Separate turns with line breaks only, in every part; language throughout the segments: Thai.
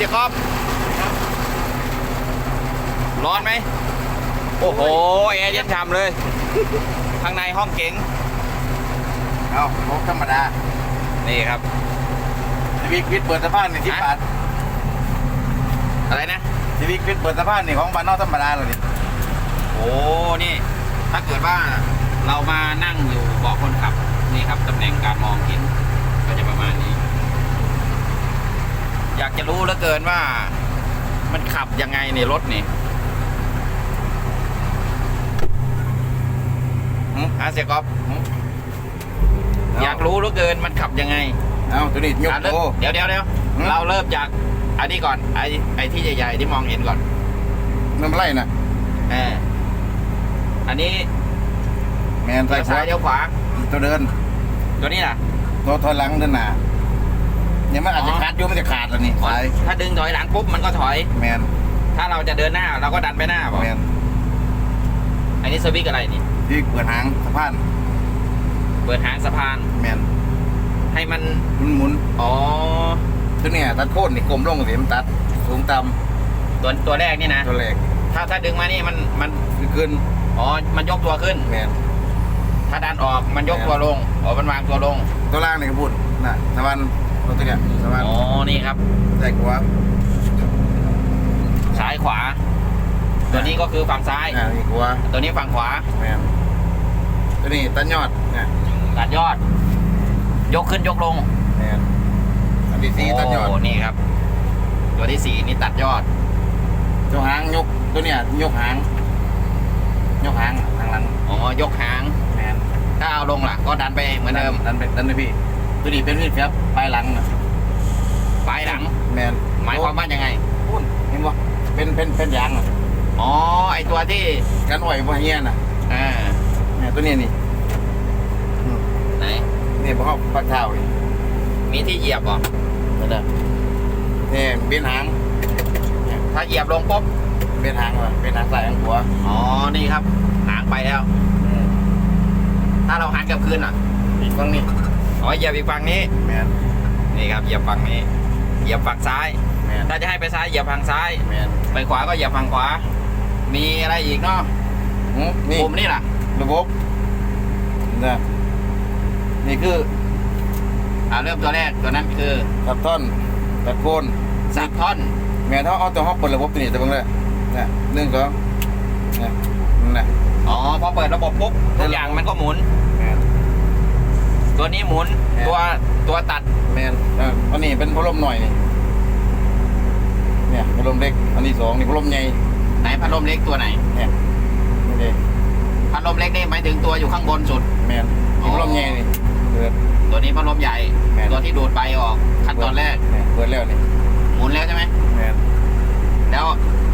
ดีครับเสียครอบร้อนไหม โอ้โหแอร์เย็นฉ่ำเลย ข้างในห้องเก๋ง
เอารถธรรมดา
นี่ครับ
ชีวิตฟิตเปิดสะพานนี่ที่
ฮะ
บาท
อะไรนะ
ชีวิตฟิตเปิดสะพานนี่ของบ้านนอกธรรมดาเลยนี่
โอ้นี่ ถ้าเกิดว่าเรามานั่งอยู่เบาะคนขับ นี่ครับตำแหน่งการมองเห็น ก็จะประมาณนี้ อยาก จะรู้เหลือเกินว่า มันขับยังไงในรถนี่หึอาเสียกอบหึอยากรู้เหลือเกินมันขับยังไง
เอาตัวนี้ยก
อะเริ่ม
โต
เดี๋ยวเดี๋ยวเดี๋ยว
หืม
เราเริ่มจากอันนี้ก่อน ไอ้ไอ้ที่ใหญ่ๆที่มองเห็นก่อน
น้ำไรน่ะ
เอออันนี้
แมนใส่
เลี้ยว
ขวา
ซ้ายเลี้ยวขวา
ตัวเดิน
ตัวนี้ล่ะ
ตัวถอยหลังเดินหน้า เนี่ยมันอาจจะ
อ๋อ
ขาดอยู่มันจะขาดแล้วนี่สาย
ถ้าดึงถอยหลังปุ๊บมันก็ถอย
แมน
ถ้าเราจะเดินหน้าเราก็ดันไปหน้าบอก
แมน
อันนี้สวิกอะไรนี่
ที่เปิดหางสะพาน
เปิดหางสะพาน
แมน
ให้มัน
หมุนหมุน
อ๋อ
ๆตัวเนี่ยตัดโค่นนี่กลมลงเสียมนตัดสูงต่
ตัวตัวแรกนี่นะำ
ตัวแรก
ถ้าถ้าดึงมานี่มันมัน
คือขึ้น
อ๋อมันยกตัวขึ้น
แมน
ถ้าดันออกมันยกตัวลงอ๋อมันวางตัวลง
ตัวล่างนี่ก็พูดน่ะสะพาน ตัวตัวเนี่ยสะพาน
อ๋อ นี่ครับ
ใส่ขวา
ซ้ายขวา ตัวนี้ก็คือฝั่งซ้าย
อ่านี่ขวา
ตัวนี้ฝั่งขวา
แมนตัวนี้ตัดยอดเนี่ย
ตัดยอด ยกขึ้นยกลง
แมนอันที่สี่ตัดยอด
โนี่ครับ ตัวที่สี่นี่ตัดยอด
ยกหางยกตัวเนี่ยยกหาง ยกหางทางหลัง
อ๋อ ยกหาง
แมน
ถ้าเอาลงล่ะก็ดันไปเหมือนเดิม
ดันไปดันไปพี่ ตัวนี้เป็นมีดครับปลายหลังน่ะ
ปลายหลัง
แมน
หมายความว่ายังไง
พูดเห็นปะเป็นเป็นเป็นยางอะ
อ๋อไอตัวที่
กันอ่อยบ่เฮียน่ะ
อ่า
เนี่ยตัวนี้นี่อืม
ไหน
นี่บ่เขาปักเท้าอีก
มีที่เหยียบเหรอ
นั่นแหละนี่เป็นหาง
ถ้าเหยียบลงปุ๊บ
เป็นหางว่ะเป็นหางใส่หางหัว
อ๋อนี่ครับหางไปแล้ว
อืม
ถ้าเราหันกลับคืนอะ
อีกฝั่งนี้
อ๋อเหยียบอีกฝั่งนี้
แมน
นี่ครับเหยียบฝั่งนี้ เหยียบฝั่งซ้าย
แมน
ถ้าจะให้ไปซ้ายเหยียบฝั่งซ้าย
แมน
ไปขวาก็เหยียบฝั่งขวา มีอะไรอีกเนาะ
อืมนี่
ปุ่มนี่ล่ะ
ระบบนะนี่คือ
อ่าเริ่มตัวแรกตัวนั้นคือ
ตัดท่อนตัดโคน
สับท่อน
แม่นเขาเอาตัวเขาเปิดระบบตัวนี้จะเบิ่งเลยนะหนึ่งสองนะนั่นนะ
อ๋อพอเปิดระบบปุ๊บทุกอย่างมันก็หมุน
แมน
ตัวนี้หมุน
แม่น
ตัวตัวตัด
แมนอะอันนี้เป็นพัดลมหน่อยนี่เนี่ยพัดลมเล็ก อันนี้สองนี่พัดลมใหญ่
ไหนพัดลมเล็กตัวไหน
เนี่ยนี่เด้
พัดลมเล็กนี่หมายถึงตัวอยู่ข้างบนสุด
แมนนี่พัดลมใหญ่นี่เปิด
ตัวนี้พัดลมใหญ่
แม่น
ตัวที่ดูดไปออก ขั้นตอนแรก
เนี่ยเปิดแล้วนี่
หมุนแล้วใช่ไหม
แมน
แล้ว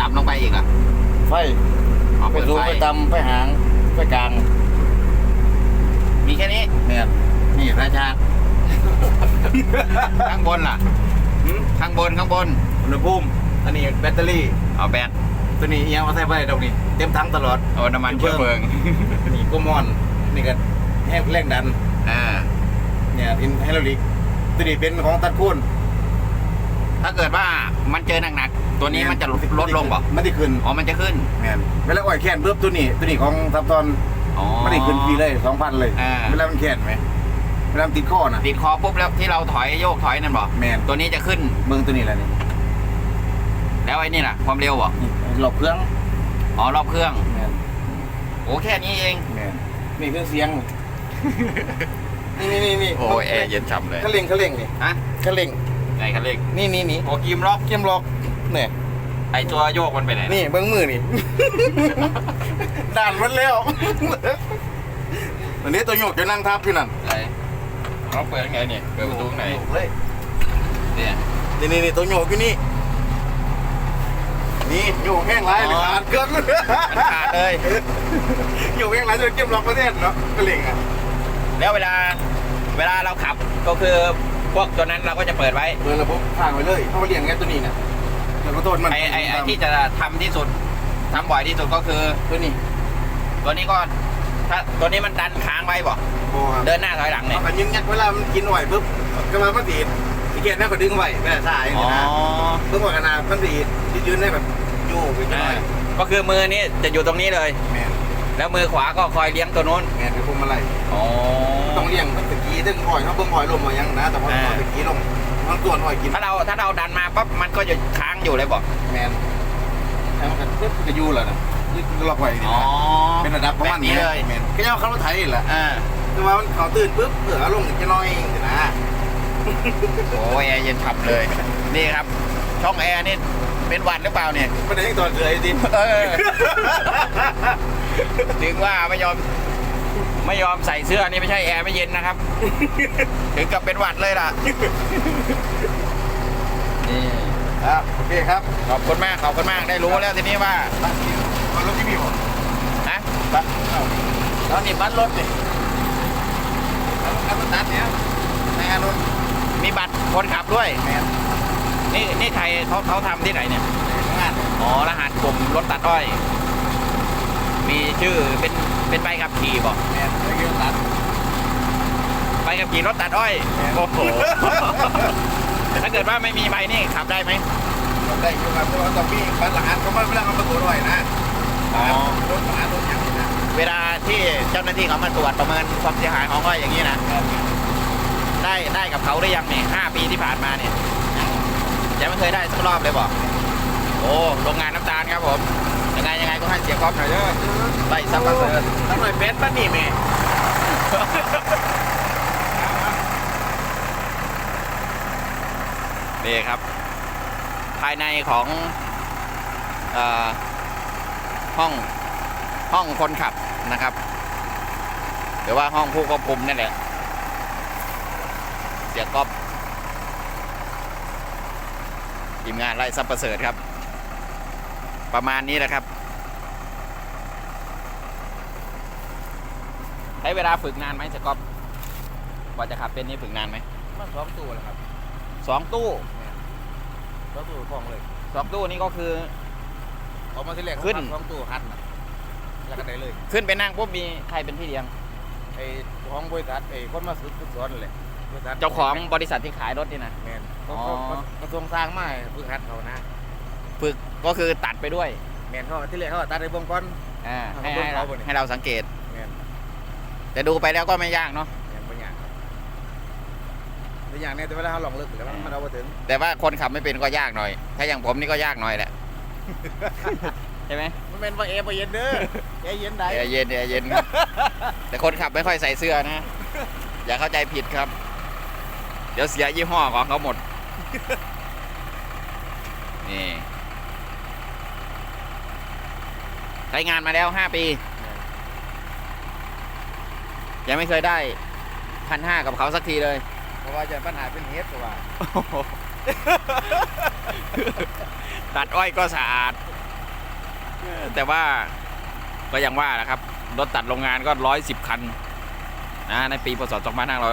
ต่ำลงไปอีกอะ
ไฟ
อ๋อ
ไป
เปิด
สูง
ไฟ
ไปต่ำไปหางไปกลาง
มีแค่นี้
แมน นี่ราชา
ข้างบนล่ะ ข้างบนข้างบน
อุณหภูมิ อันนี้แบตเตอรี่
เอาแบต
ตัวนี้ยังมาใส่ไปดอกนี้ เต็มทั้งตลอด
เอาน้ำมันเชื้อเพลิง
นี่ก็มอน นี่ก็แห้แรงดัน
อ่า
เนี่ยทินไฮโดรลิก ตัวนี้เป็นของตัดโคูน
ถ้าเกิดว่ามันเจอหนักๆ ตัวนี้มันจะลดลงเปล่า
ไม่ได้ขึ้น
อ๋อ มันจะขึ้น
แมนเวลาอ่อยแขนเพิ่มตัวนี้ ตัวนี้ของทับตอน
อ๋อ
ไม่ได้ขึ้นฟรีเลยสองพันเลย
อ่า
เวลามันแขนไหม เวลามันติดข้อน่ะ
ติดคอปุ๊บแล้วที่เราถอยโยกถอยนั่นบอก
แมน
ตัวนี้จะขึ้น
เบิ้งตัวนี้แหละนี่
แล้วไอ้นี่ล่ะ ความเร็วบอก
นี่หลบเครื่อง
อ๋อรอบเครื่อง
แมน
โอ้แค่นี้เอง
แมนนี่เครื่องเสียง นี่นี่นี่นี่
โอ้ยแอร์เย็นฉ่ำเลย
เขาเร่งเขาเร่งนี่
ฮะ
เขาเร่ง
ไงคันเร่ง
นี่นี่นี่
โอ้กิมล็อก
เข้มล็อกเนี่ย
ไอตัวโยกมันไปไหน
นี่เบิ้งมือนี่ ด่านมันแล้ววันนี้ตัวโยกจะนั่งทับอยู่นั่น
ไหน เขาเปิดยังไงเนี่ยเปิดประตูข้างไหน
โยกเลย
เนี่ย
นี่นี่นี่ตัวโยกอยู่นี่นี่โยกแห้งไรเลยขาดเกินเลย
มันขาดเลย
โยกแห้งไรจนเก็บล็อกประเทศเนาะก็เล่งอะ
แล้วเวลาเวลาเราขับก็คือพวกตัวนั้นเราก็จะเปิดไว้
เปิดระบบข้างไว้เลยเขามาเรียนไงตัวนี้นะแล้วก็โทษมัน
ไอไอไอที่จะทำที่สุดทำบ่อยที่สุดก็คือ
ตัวนี้
ตัวนี้ก็ ถ้าตัวนี้มันดันค้างไว้บ่
โอ้ครับ
เดินหน้าถอยหลังเนี่ย
เอาไปยึงยักเวลามันกินหน่อยปุ๊บก็มามาตีดที่เกียร์นั่นก็ดึงไว้ไม่ได้สาย
อ๋อ
นะเพิ่งว่าขนาดมันดียืนได้แบบโย่ไปหน่
อ่า
อย
ก็คือมือนี้จะอยู่ตรงนี้เลย
แมน
แล้วมือขวาก็คอยเลี้ยงตัวนู้น
แมนคือพวงมาลัย
อ๋อ
ต้องเลี้ยงมันตะกี้ตึงหอยเขาเบิ่งหอยลมมายังนะ แต่พอ
อ่า
ตะกี้ลงมันตัวหอยกิน
ถ้าเราถ้าเราดันมาปั๊บมันก็จะค้างอยู่เลยบอก
แมนแล้วมันก็ปึ๊บก็อยู่แล้วนะ ยึดล็อกไว้นี่
อ๋อ
นะเป็นระดับประมาณ
แบบนี้เลย
แมนก็ยังเขารถไถนี่แหละ
อ่า
แต่ว่ามันเขาตื่นปุ๊บเผื่อลงอีกจะน้อยเองนะ
โอ้ยแอร์เย็นฉ่ำเลย นี่ครับ ช่องแอร์นี่เป็นหวัดหรือเปล่าเนี่ย
ไม่ได้ยังตอนเลยดิ
เออ ถึงว่าไม่ยอม ไม่ยอมใส่เสื้อนี่ไม่ใช่แอร์ไม่เย็นนะครับ ถึงกับเป็นหวัดเลยล่ะนี่
ครับโอเคครับ
ขอบคุณมากขอบคุณมากได้รู้แล้วทีนี้ว่า
บัตรที่เอา รถที่มีผม
นะ
บัตรเอา
แล้วนี่บัตรรถนี่
เอาเอาบัตรตัดเนี่ยในงานรถ
มีบัตรคนขับด้วย
แมน
นี่นี่ใครเขาเขาทำที่ไหนเนี่ย
งาน
อ๋อรหัสกลุ่มรถตัดอ้อย มีชื่อเป็นเป็นใบขับขี่บอก
แมนไม่เกี่ยวตัด
ใบขับขี่รถตัดอ้อย
แม่น
โอ้โหถ้าเกิดว่าไม่มีใบนี่ขับได้ไหม
เราได้อยู่ครับแต่ว่าต้องมีบัตรหลังอันเขาไม่ไม่ได้เอามาตรวจด้วยนะ
เวลาที่เจ้าหน้าที่เขามาตรวจประเมินความเสียหายของอ้อยอย่างนี้นะได้ได้กับเขาได้ยังเนี่ยห้าปีที่ผ่านมาเนี่ยยังไม่เคยได้สักรอบเลยบอกโอ้โรงงานน้ำตาลครับผมยังไงยังไงก็ให้เสียก๊อฟหน่อยเด้อไล่ซับมาเสริม
ตั้งหน่อยเป็นป้านี่แม่
นี่ครับ ภายในของเออ ห้องห้องคนขับนะครับ หรือว่าห้องผู้ควบคุมนั่นแหละ เสียก๊อฟทีมงานไล่ซับประเสริฐครับ ประมาณนี้แหละครับ ใช้เวลาฝึกนานไหมเสียก๊อฟกว่าจะขับเป็นนี่ฝึกนานไหม
มาสองตัวแล้วครับ
สองตู้
สองตัวฟองเลย
สองตู้นี้ก็คือ
ออก มาที่แรก
ขึ้น
สองตัวหันน่ะแล้วก็ได้เลย
ขึ้นไปนั่งปุ๊บมีใครเป็นพี่เลี้ยง
ไอ้ของบริษัทไอ้คนมาสุดสุดสอนเลยบริษัท
เจ้าของบริษัทที่ขายรถนี่นะ
แมน
อ๋
เขา
อ
เขากระทรวงสร้างมาให้ฝึกหัดเขานะ
ฝึกก็คือตัดไปด้วย
แมนเขาที่แรกเขาตัดในเบื้องก้อน
อ่า
เอา
ให้
เบิ่ง
ให้เรา
เขาบ่นี่
ให้เราสังเกต
แมน
แต่ดูไปแล้วก็ไม่ยากเนาะ
แมนบางอย่างบางอย่างเนี่ยแต่เวลาเขาลองลึกแล้วมันเอาไปถึง
แต่ว่าคนขับไม่เป็นก็ยากหน่อย ถ้าอย่างผมนี่ก็ยากหน่อยแหละ ใช่ไหม
มันเป็นว่าเอไปเย็นเด้อเอเย็นได้
แอร์เย็นแอร์เย็นครับ แต่คนขับไม่ค่อยใส่เสื้อนะ อย่าเข้าใจผิดครับ เดี๋ยวเสียยี่ห้อของเขาหมด นี่ใช้งานมาแล้วห้าปี ยังไม่เคยได้พันห้ากับเขาสักทีเลย
เพราะว่าจะปัญหาเป็นเหตุตัวว่า
ตัดอ้อยก็สะอาด แต่ว่าก็ยังว่านะครับ รถตัดโรงงานก็ร้อยสิบคันนะในปีพศ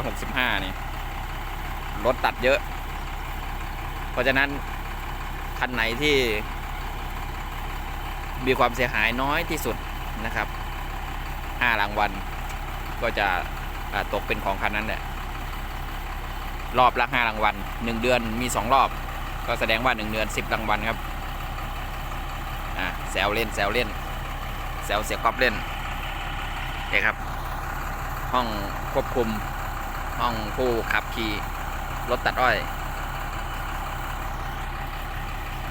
2565 นี่รถตัดเยอะ เพราะฉะนั้น คันไหนที่ มีความเสียหายน้อยที่สุดนะครับ5รางวัลก็จะตกเป็นของคันนั้นแหละรอบละ5รางวัล1เดือนมี 2 รอบ ก็แสดงว่า 1 เดือน 10 รางวัลครับ อ่าแซวเล่นแซวเล่นแซวเสียกอบเล่นเอกครับ ห้องควบคุมห้องผู้ขับขี่รถตัดอ้อย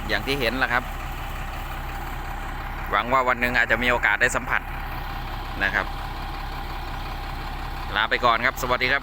อย่างที่เห็นแหละครับ หวังว่าวันหนึ่งอาจจะมีโอกาสได้สัมผัสนะครับ ลาไปก่อนครับ สวัสดีครับ